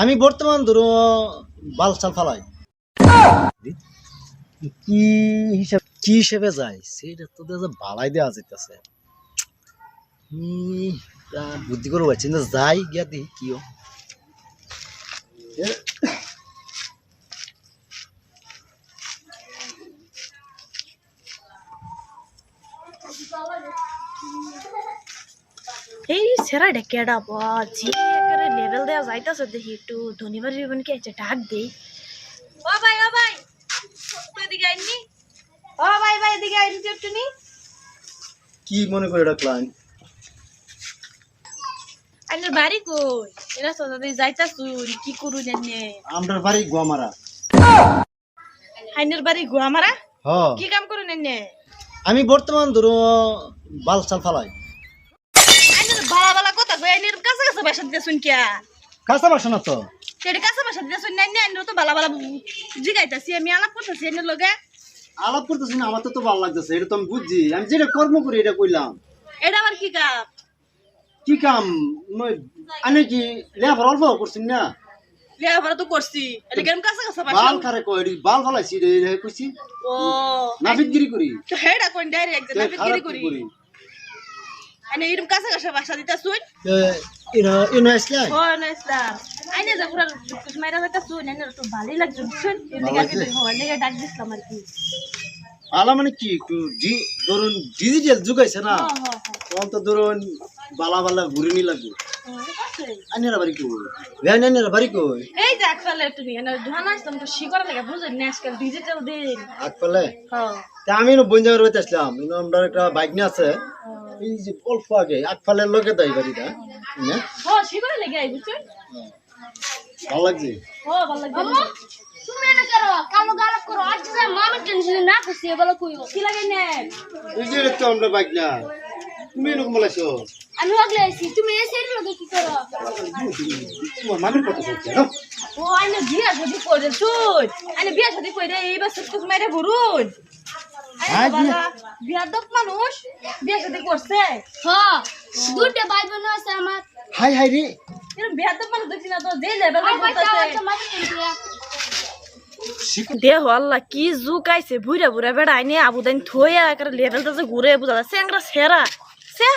আমি বর্তমান ধরো বাল চাল ফালাই। কি হিসাব কি হিসেবে যাই সেটা তো বালাই দেওয়া যেতেছে বুদ্ধি করে পাচ্ছি না যাই গিয়া দিই কিও এই সেরা ডেকেডা বা যে করে লেভেল দেওয়া যাইতাছে দেখি একটু ধনীবার জীবনকে একটা ডাক দেই। ও ভাই ও ভাই। তুই এদিকে আইনি ও ভাই ভাই এদিকে আইনি তো একটু নি কি মনে করে রাখলাম আইনের বাড়ি কই? এরা তো দাদি যাইতাছ কি করু জানে? আমরা বাড়ি গোয়ামারা আইনের বাড়ি গুয়ামারা হ। কি কাম করু নেনে আমি বর্তমান ধরো বাল চাল ফালাই। বালা বালা কথা কই আইনের কাছে কাছে বাসা দিতে কিয়া। কাঁচা বাসা না তো। সেটা কাছে বাসা দিতে শুন নাইনে তো বালা বালা জিগাইতাছি আমি আলাপ করতেছি আইনের লগে। আলাপ করতেছি না আমার তো তো ভালো লাগতেছে এটা তো আমি বুঝছি। আমি যেটা কর্ম করি এটা কইলাম। এটা আবার কি কাম? কি কাম? আমি কি লেবার অল্প করছি না? লেখাপড়া তো করছি এটা কেমন কাছে কাছে বাসা? বাল খারে কই এটি বাল ফালাইছি রে কইছি। ও। নাফিদগিরি করি। তো হেডা কোন ডাইরেক্ট তো নাবিদ খারাপ গিরি কি করি? করি? আইনে এরম কাছে কাছে বাসা দিতা শুন এ, ইনো ইনো আসলে ও না ইসলাম আইনে যা পুরা কুছ মাইরা যাইতা শুন আইনে তো ভালোই লাগছে শুন এর ভালো দিকে আগে লাগছে? লেগে ডাক দিছিলাম আর কি আলা মানে কি একটু ধরুন ডিজিটাল যুগ না তখন তো ধরুন বালা বালা ঘুরে নি লাগবে ঠিক আছে। আইনেরা বাড়ি কই ভ্যান আইনেরা বাড়ি কই এই যে একফালে তুমি এনে ধোয়া আসলাম তো শিকড় লাগে বুঝলি না আজকাল ডিজিটাল দিন আগফালে হ্যাঁ তা আমি নো বঞ্জাগর হইতে আসলাম আমরা একটা বাইক নিয়ে আছে এই যে অল্প আগে আগফালে লগে দেয় বাড়িটা না? হ্যাঁ ভালো লাগছে? ও ভালো লাগে তুমি এই তো এরকম বলেছ? আমি আগলে আইছি তুমি এই সাইডে লগে কি করো? তোমার মানুষ কত করছে না? ও আইনে বিয়া শাদি করে শুন। আইনে বিয়া শাদি করে এইবার সুটকুস মাইরে ঘুরুন। হ্যাঁ, বিয়া দক মানুষ বিয়া শাদি করছে। হ্যাঁ দুটো ভাই বোন আছে আমার। হাই হাই রে। এরকম বিয়া দক মানুষ দেখছি না তো যে লেভেল দেহ আল্লাহ কি থইয়া লেভেলটা যে ঘুরে বুঝা যায়। স্যাংরা সেরা সে